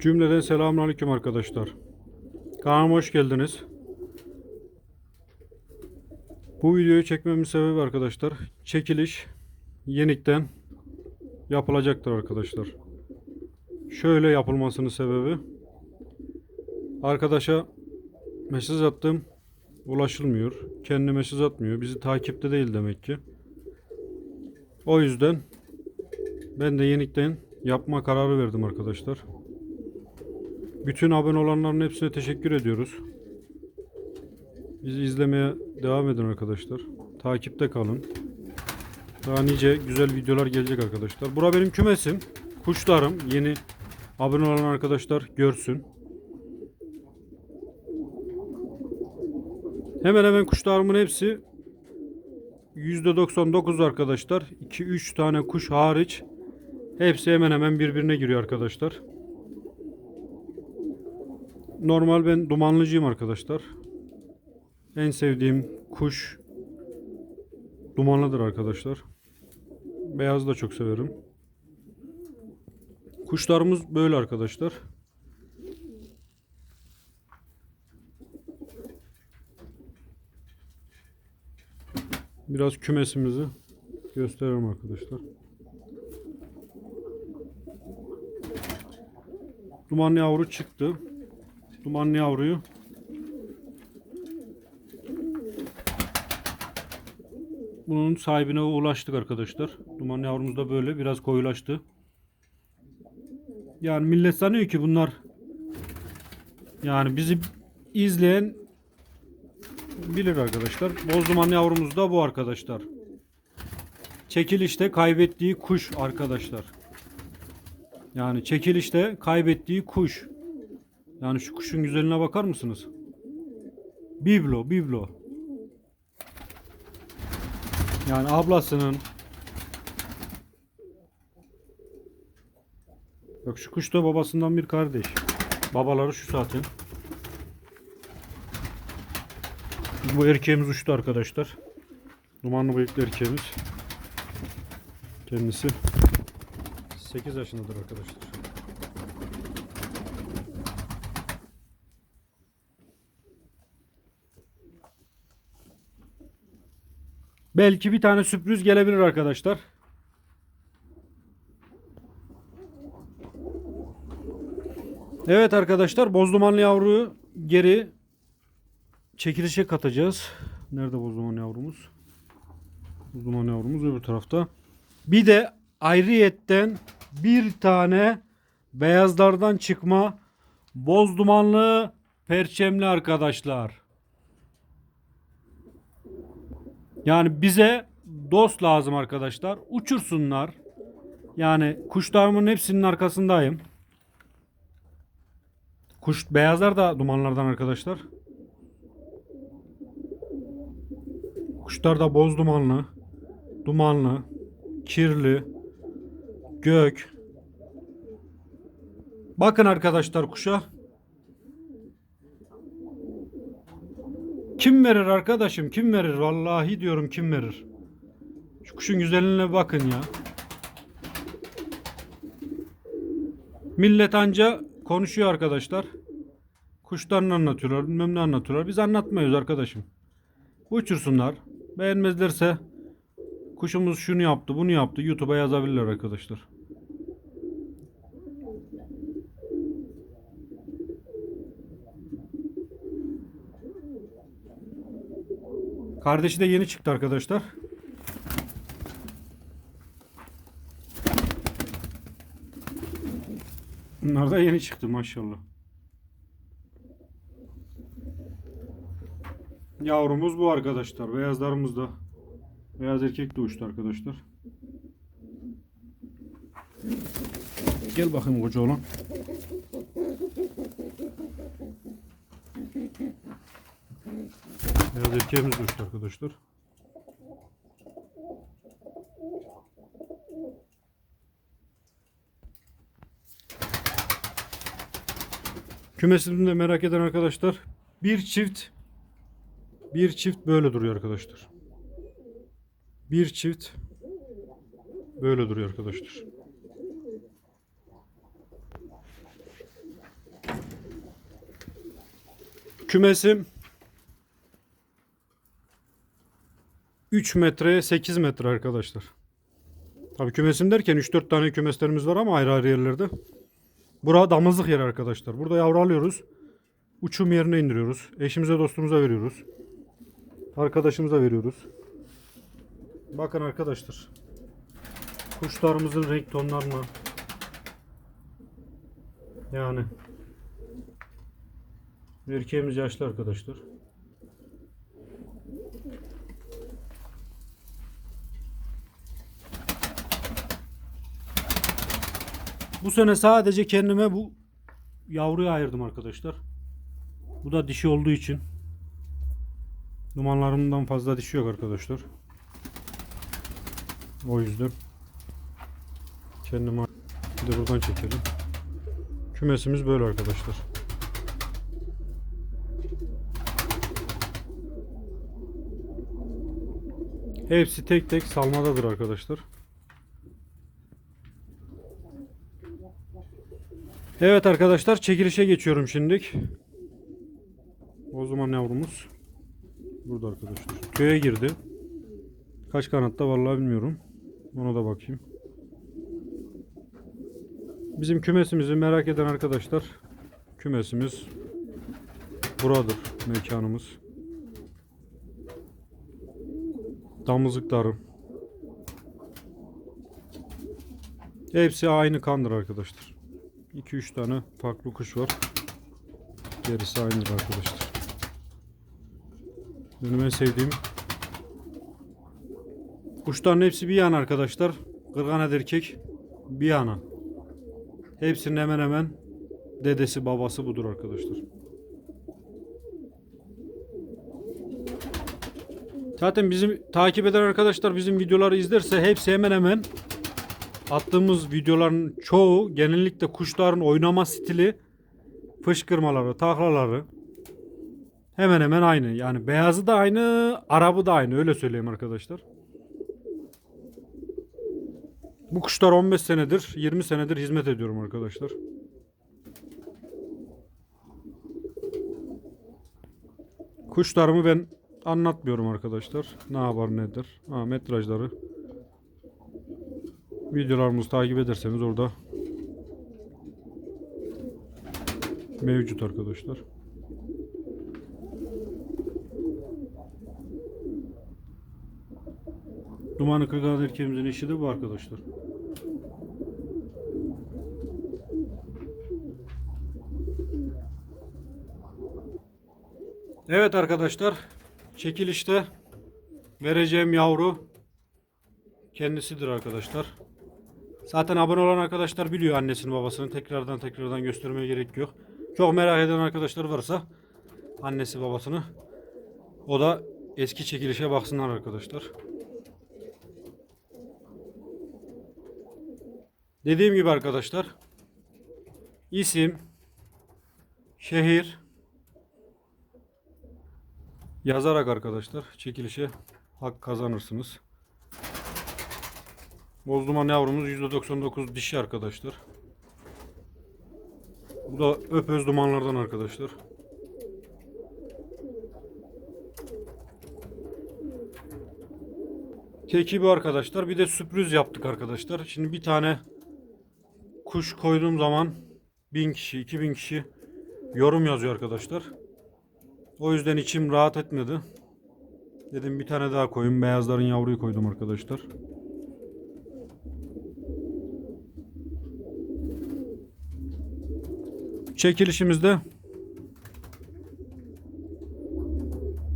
Cümleden selamünaleyküm arkadaşlar. Kanalıma hoş geldiniz. Bu videoyu çekmemin sebebi arkadaşlar çekiliş yenikten yapılacaktır arkadaşlar. Şöyle yapılmasının sebebi arkadaşa mesaj attım ulaşılmıyor. Kendi mesaj atmıyor. Bizi takipte değil demek ki. O yüzden ben de yenikten yapma kararı verdim arkadaşlar. Bütün abone olanların hepsine teşekkür ediyoruz. Bizi izlemeye devam edin arkadaşlar. Takipte kalın. Daha nice güzel videolar gelecek arkadaşlar. Bura benim kümesim. Kuşlarım. Yeni abone olan arkadaşlar görsün. Hemen hemen kuşlarımın hepsi %99 arkadaşlar. 2-3 tane kuş hariç hepsi hemen hemen birbirine giriyor arkadaşlar. Normal ben dumanlıcıyım arkadaşlar. En sevdiğim kuş dumanlıdır arkadaşlar. Beyaz da çok severim. Kuşlarımız böyle arkadaşlar. Biraz kümesimizi gösterelim arkadaşlar. Dumanlı yavru çıktı. Dumanlı yavruyu bunun sahibine ulaştık arkadaşlar. Dumanlı yavrumuz da böyle biraz koyulaştı. Yani millet sanıyor ki bunlar yani bizi izleyen bilir arkadaşlar. Boz dumanlı yavrumuz da bu arkadaşlar. Çekilişte kaybettiği kuş arkadaşlar. Yani çekilişte kaybettiği kuş. Yani şu kuşun güzelliğine bakar mısınız? Biblo, biblo. Yani ablasının Bak şu kuş da babasından bir kardeş. Babaları şu zaten. Bu erkeğimiz uçtu arkadaşlar. Dumanlı bıyıklı erkeğimiz. Kendisi 8 yaşındadır arkadaşlar. Belki bir tane sürpriz gelebilir arkadaşlar. Evet arkadaşlar bozdumanlı yavruyu geri çekilişe katacağız. Nerede bozduman yavrumuz? Bozduman yavrumuz öbür tarafta. Bir de ayrıyetten bir tane beyazlardan çıkma boz dumanlı perçemli arkadaşlar. Yani bize dost lazım arkadaşlar. Uçursunlar. Yani kuşlarımın hepsinin arkasındayım. Kuş beyazlar da dumanlardan arkadaşlar. Kuşlar da boz dumanlı, dumanlı, kirli, gök. Bakın arkadaşlar kuşa. Kim verir arkadaşım? Kim verir? Vallahi diyorum kim verir? Şu kuşun güzelliğine bakın ya. Millet anca konuşuyor arkadaşlar. Kuşlarını anlatıyorlar, bilmem ne anlatıyorlar. Biz anlatmıyoruz arkadaşım. Uçursunlar. Beğenmezlerse kuşumuz şunu yaptı, bunu yaptı. YouTube'a yazabilirler arkadaşlar. Kardeşi de yeni çıktı arkadaşlar. Bunlar da yeni çıktı maşallah. Yavrumuz bu arkadaşlar. Beyazlarımız da. Beyaz erkek de uçtu arkadaşlar. Gel bakayım koca olan. Biraz erkeğimiz düştü arkadaşlar. Kümesini de merak eden arkadaşlar bir çift bir çift böyle duruyor arkadaşlar. Bir çift böyle duruyor arkadaşlar. Kümesim 3 metreye 8 metre arkadaşlar. Tabii kümesim derken 3-4 tane kümeslerimiz var ama ayrı ayrı yerlerde. Bura damızlık yeri arkadaşlar. Burada yavru alıyoruz. Uçum yerine indiriyoruz. Eşimize dostumuza veriyoruz. Arkadaşımıza veriyoruz. Bakın arkadaşlar. Kuşlarımızın renk tonlarına yani erkeğimiz yaşlı arkadaşlar. Bu sene sadece kendime bu yavruyu ayırdım arkadaşlar. Bu da dişi olduğu için. Dumanlarımdan fazla dişi yok arkadaşlar. O yüzden kendime bir de buradan çekelim. Kümesimiz böyle arkadaşlar. Hepsi tek tek salmadadır arkadaşlar. Evet arkadaşlar çekilişe geçiyorum şimdilik. O zaman yavrumuz burada arkadaşlar. Köye girdi. Kaç kanatta vallahi bilmiyorum. Ona da bakayım. Bizim kümesimizi merak eden arkadaşlar kümesimiz buradır mekanımız. Damızlıkları. Hepsi aynı kandır arkadaşlar. 2-3 tane farklı kuş var. Gerisi aynıdır arkadaşlar. Benim en sevdiğim kuşların hepsi bir yana arkadaşlar. Kırganet erkek bir yana. Hepsinin hemen hemen dedesi babası budur arkadaşlar. Zaten bizim takip eden arkadaşlar bizim videoları izlerse hepsi hemen hemen attığımız videoların çoğu genellikle kuşların oynama stili, fışkırmaları, taklaları hemen hemen aynı. Yani beyazı da aynı, arabı da aynı öyle söyleyeyim arkadaşlar. Bu kuşlar 15 senedir, 20 senedir hizmet ediyorum arkadaşlar. Kuşlarımı ben anlatmıyorum arkadaşlar. Ne yapar nedir? Ha, metrajları. Videolarımızı takip ederseniz orada mevcut arkadaşlar. Dumanı kırgan erkeğimizin işi de bu arkadaşlar. Evet arkadaşlar çekilişte vereceğim yavru kendisidir arkadaşlar. Zaten abone olan arkadaşlar biliyor annesini babasını tekrardan tekrardan göstermeye gerek yok. Çok merak eden arkadaşlar varsa annesi babasını o da eski çekilişe baksınlar arkadaşlar. Dediğim gibi arkadaşlar isim, şehir yazarak arkadaşlar çekilişe hak kazanırsınız. Bozduman yavrumuz %99 dişi arkadaşlar. Bu da öpöz dumanlardan arkadaşlar. Teki bu arkadaşlar. Bir de sürpriz yaptık arkadaşlar. Şimdi bir tane kuş koyduğum zaman 1000 kişi, 2000 kişi yorum yazıyor arkadaşlar. O yüzden içim rahat etmedi. Dedim bir tane daha koyayım. Beyazların yavruyu koydum arkadaşlar. Çekilişimizde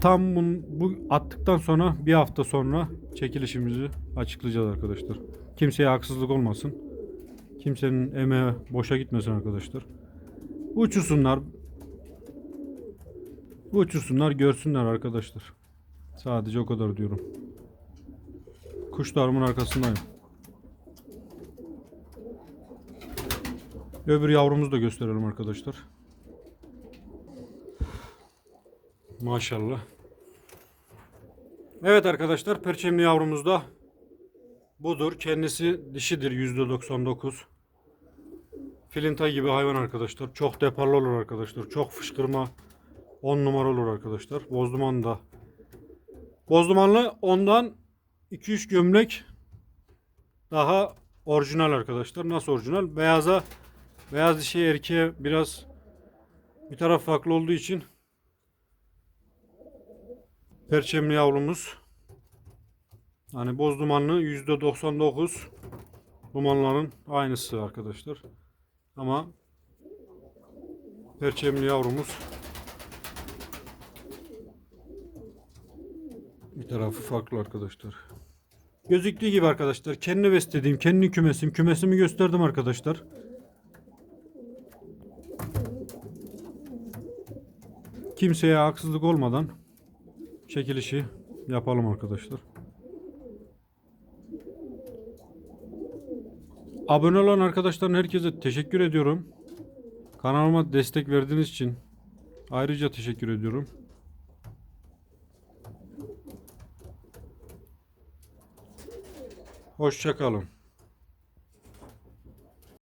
tam bun, bu attıktan sonra bir hafta sonra çekilişimizi açıklayacağız arkadaşlar. Kimseye haksızlık olmasın. Kimsenin emeği boşa gitmesin arkadaşlar. Uçursunlar. Uçursunlar görsünler arkadaşlar. Sadece o kadar diyorum. Kuşlarımın arkasındayım. Öbür yavrumuzu da gösterelim arkadaşlar. Maşallah. Evet arkadaşlar perçemli yavrumuz da budur. Kendisi dişidir %99. Filinta gibi hayvan arkadaşlar. Çok deparlı olur arkadaşlar. Çok fışkırma 10 numara olur arkadaşlar. Bozduman da. Bozdumanlı ondan 2-3 gömlek daha orijinal arkadaşlar. Nasıl orijinal? Beyaza beyaz dişi erkeğe biraz bir taraf farklı olduğu için perçemli yavrumuz hani boz dumanlı %99 dumanların aynısı arkadaşlar. Ama perçemli yavrumuz bir tarafı farklı arkadaşlar. Gözüktüğü gibi arkadaşlar. Kendi beslediğim, kendi kümesim. Kümesimi gösterdim arkadaşlar. Kimseye haksızlık olmadan çekilişi yapalım arkadaşlar. Abone olan arkadaşların herkese teşekkür ediyorum. Kanalıma destek verdiğiniz için ayrıca teşekkür ediyorum. Hoşçakalın.